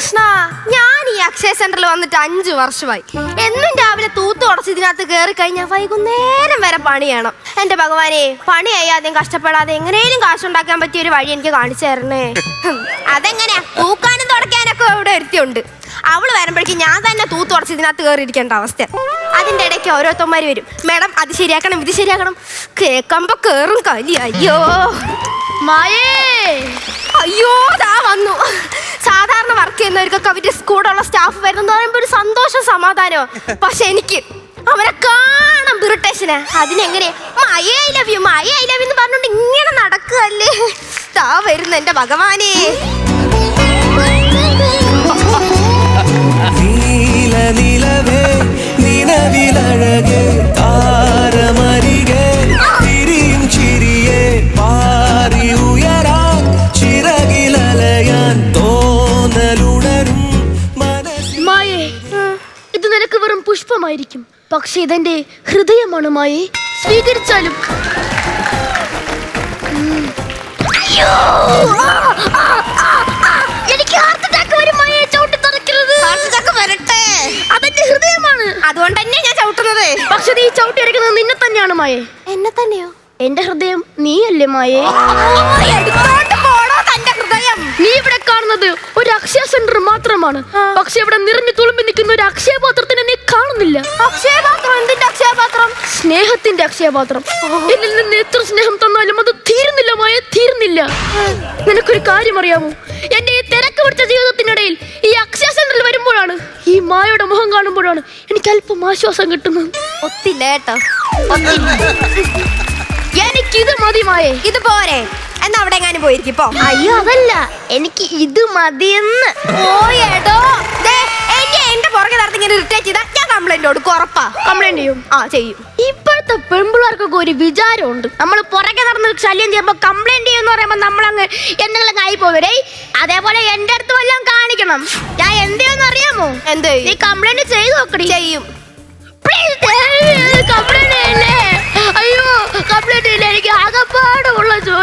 സെന്ററിൽ വന്നിട്ട് അഞ്ചു വർഷമായി. എന്നും രാവിലെ തൂത്തു ഉടച്ച് ഇതിനകത്ത് കയറി കഴിഞ്ഞാൽ വൈകുന്നേരം വരെ പണി വേണം. എന്റെ ഭഗവാനെ പണി ചെയ്യാതെയും കഷ്ടപ്പെടാതെ എങ്ങനെയും കാശുണ്ടാക്കാൻ പറ്റിയ ഒരു വഴി എനിക്ക് കാണിച്ചു തരണേ. അതെങ്ങനെയാ? തൂക്കാനും തുടക്കാനൊക്കെ ഇവിടെ ഒരുത്തിയുണ്ട്. അവൾ വരുമ്പോഴേക്കും ഞാൻ തന്നെ തൂത്തു ഉടച്ച് ഇതിനകത്ത് കയറി ഇരിക്കേണ്ട അവസ്ഥ അതിന്റെ ഇടയ്ക്ക് ഓരോരുത്തന്മാര് വരും. മേഡം അത് ശരിയാക്കണം ഇത് ശരിയാക്കണം. കേൾക്കുമ്പോ കേറും കലി. അയ്യോ. മായേ. അയ്യോ താ വന്നു. വർക്ക് ചെയ്യുന്നവർക്കൊക്കെ അവരുടെ കൂടെയുള്ള സ്റ്റാഫ് വരുന്നെന്ന് പറയുമ്പോൾ ഒരു സന്തോഷം സമാധാനമോ പക്ഷെ എനിക്ക് അവരെ കാണാൻ ഇറിറ്റേഷന് അതിനെങ്ങനെ? Maya I love you Maya I love എന്ന് പറഞ്ഞുകൊണ്ട് ഇങ്ങനെ നടക്കുകയല്ലേ? താ വരുന്നു എന്റെ ഭഗവാനേ. ഇത് നിനക്ക് വെറും പുഷ്പമായിരിക്കും. പക്ഷെ ഇതെന്റെ ഹൃദയമാണ് മായേ. സ്വീകരിച്ചാലും. എനിക്ക് വരും മായേ, ചവിട്ടിത്തെറിക്കരുത്. വരട്ടെ. അതെന്റെ ഹൃദയമാണ്. അതുകൊണ്ട് തന്നെ ഞാൻ ചവിട്ടുന്നത്. പക്ഷെ നീ ചവിട്ടി നിന്നെ തന്നെയാണ് മായേ. എന്നെ തന്നെയോ? എന്റെ ഹൃദയം നീയല്ലേ മായേ? എടുത്തോണ്ട് പോടോ തന്റെ ഹൃദയം നീ ഇവിടെ കാണുന്നത് ഒരു അക്ഷയ സെന്റർ മാത്രമാണ്. പക്ഷെ ഇവിടെ നിറഞ്ഞു തുളുമ്പി നിൽക്കുന്ന ഒരു അക്ഷയപാത്രത്തിനെ നീ കാണുന്നില്ല. അക്ഷയപാത്രം എന്തിന്റെ അക്ഷയപാത്രം സ്നേഹത്തിന്റെ അക്ഷയപാത്രം എന്നിൽ നിന്ന് എത്ര സ്നേഹം തന്നാലും അത് തീരുന്നില്ല മായ തീരുന്നില്ല. നിനക്കൊരു കാര്യം അറിയാമോ? എന്റെ ഈ തിരക്ക് പിടിച്ച ജീവിതത്തിനിടയിൽ ഈ അക്ഷയ സെന്ററിൽ വരുമ്പോഴാണ് ഈ മായയുടെ മുഖം കാണുമ്പോഴാണ് എനിക്ക് അല്പം ആശ്വാസം കിട്ടുന്നത്. ഒത്തില്ല കേട്ടോ എനിക്കിത് മതി മായേ. ഇത് പോരെ. എന്നാ അവിടെ എങ്ങാനും പോയിരിക്കും ഇപ്പൊ? അയ്യോ അതല്ല. എനിക്ക് ഇത് മതിയെന്ന്. പോയേടോ ദേ, എന്നെ എന്റെ പുറകെ നടത്തി ഇങ്ങനെ ഇറിറ്റേറ്റ് ചെയ്താ ഞാൻ കംപ്ലൈന്റ് കൊടുക്കും ഉറപ്പാ. കംപ്ലൈന്റ് ചെയ്യും. ആ ചെയ്യും. ഇപ്പോഴത്തെ പെൺപിള്ളേർക്കൊക്കെ ഒരു വിചാരമുണ്ട്. നമ്മൾ പുറകെ നടന്ന് ശല്യം ചെയ്യുമ്പോൾ കംപ്ലൈന്റ് ചെയ്യുന്ന പറയുമ്പോൾ നമ്മളങ്ങ് എന്തെങ്കിലും ആയി പോകരേ അതേപോലെ എന്റെ അടുത്ത് വല്ലതും കാണിക്കണം. ഞാൻ എന്തെയാന്ന് അറിയാമോ? എന്ത്? നീ കംപ്ലൈന്റ് ചെയ്തു നോക്കടി. ചെയ്യും. കംപ്ലൈന്റ് ചെയ്യല്ലേ? അയ്യോ കംപ്ലൈന്റ് ഇല്ല എനിക്ക് ആകപ്പാടുള്ള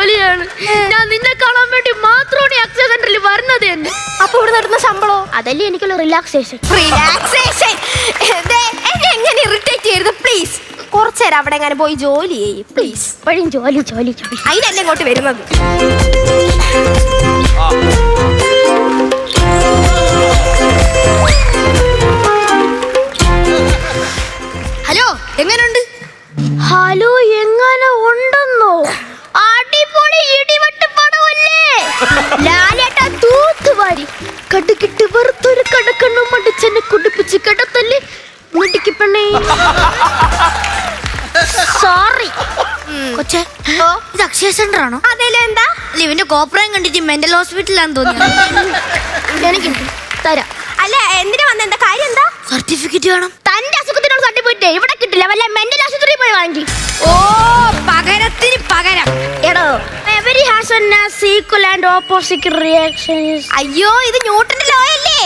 ജോലിയാണ്. ഞാൻ നിന്നെ കാണാൻ വേണ്ടി മാത്രമാണ് അക്ഷയ സെന്ററിൽ വരുന്നത് തന്നെ അപ്പൊ ഇവിടെ നടന്ന ശമ്പളോ? അതല്ലേ എനിക്കുള്ള റിലാക്സേഷൻ റിലാക്സേഷൻ എന്നെ എങ്ങനെ ഇറിറ്റേറ്റ് ചെയ്യരുത് പ്ലീസ് കുറച്ചേരം അവിടെ എങ്ങനെ പോയി ജോലി ചെയ്യും പ്ലീസ് ഇപ്പോഴും ജോലി ജോലി ജോലി. അതിനല്ലേ ഇങ്ങോട്ട് വരുന്നത്? ഹലോ എങ്ങനെയുണ്ട് ഹലോ കടക്കണ്ണും മടിച്ചെന്നെ കുടിപ്പിച്ച് കിടത്തല്ലേ? മിടിക്ക് പെണ്ണേ. സോറി കൊച്ചേ ഇത് അക്ഷയ സെന്റർ ആണോ അതേലും എന്താ? ലിവിന്റെ കോപ്രായം കണ്ടിട്ട് മെന്റൽ ഹോസ്പിറ്റലാന്ന് തോന്നി എനിക്ക് തരാം. അല്ല എന്തിനാ വന്ന? എന്താ കാര്യം എന്താ? സർട്ടിഫിക്കറ്റ് വേണം. തന്റെ അസുഖത്തിനുള്ള സർട്ടിഫിക്കറ്റ് ഇവിടെ കിട്ടില്ല. വല്ല മെന്റൽ ആശുപത്രിയിൽ പോയി വാങ്ങി. ഓ പകരത്തിന് പകരം. എടോ ആൻഡ് ഓപ്പോസിറ്റ് റിയാക്ഷൻസ് അയ്യോ ഇത് ന്യൂട്ടന്റെ ലോ അല്ലേ.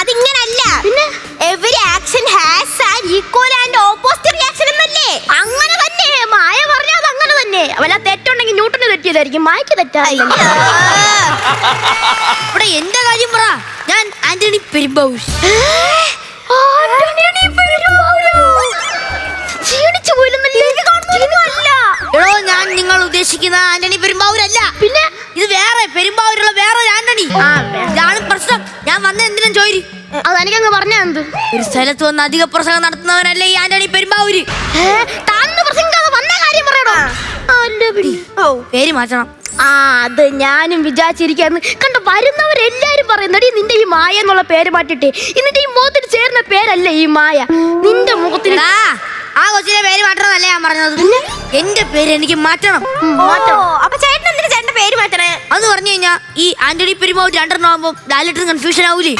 അതിങ്ങനല്ല. പിന്നെ? Every action has an equal and opposite reaction എന്നല്ലേ? അങ്ങനെ തന്നെ. മായ പറഞ്ഞത് അങ്ങനെ തന്നെ. വല്ല തെറ്റുണ്ടെങ്കിൽ ന്യൂട്ടന് തെറ്റിയതായിരിക്കും മായക്ക് തെറ്റാറില്ല. ഇവിടെ എന്റെ കാര്യം പറ. ഞാൻ ആന്റണി പെരുമ്പൗഷ് നിങ്ങൾ ഉദ്ദേശിക്കുന്ന ആന്റണി പെരുമ്പാവൂരല്ല. പിന്നെ? ഇത് വേറെ പെരുമ്പാവൂരുള്ള വേറെ ഒരു ആന്റണി. ഇതാണ് പ്രശ്നം. ഞാൻ വന്ന എന്തിനും ചോരി അത് എനിക്കങ്ങ് പറഞ്ഞാ എന്ത്? ഒരു സ്ഥലത്ത് വന്ന് അധിക പ്രസംഗം നടത്തുന്നവനല്ലേ ഈ ആന്റണി പെരുമ്പാവൂര്. പേര് മാറ്റണം. ആ അത് ഞാനും വിചാരിച്ചിരിക്കാന്ന് കണ്ട വരുന്നവരെല്ലാരും പറയുന്നടി നിന്റെ ഈ മായ എന്നുള്ള പേര് മാറ്റിട്ടെ എന്നിട്ട് ഈ മുഖത്തിന് ചേർന്ന പേരല്ലേ ഈ മായ? നിന്റെ മുഖത്തിന് ആ കൊച്ചിന്റെ പേര് മാറ്റണമെന്നല്ലേ ഞാൻ പറഞ്ഞത്? എന്റെ പേര് എനിക്ക് മാറ്റണം. അപ്പൊ ചേട്ടൻ എന്തിനാ ചേട്ടന്റെ പേര് മാറ്റണേ? എന്ന് പറഞ്ഞു കഴിഞ്ഞാ ഈ ആന്റണി പെരുമാവും രണ്ടെണ്ണം ആവുമ്പോ ലാലിറ്റർ കൺഫ്യൂഷൻ ആവൂലേ?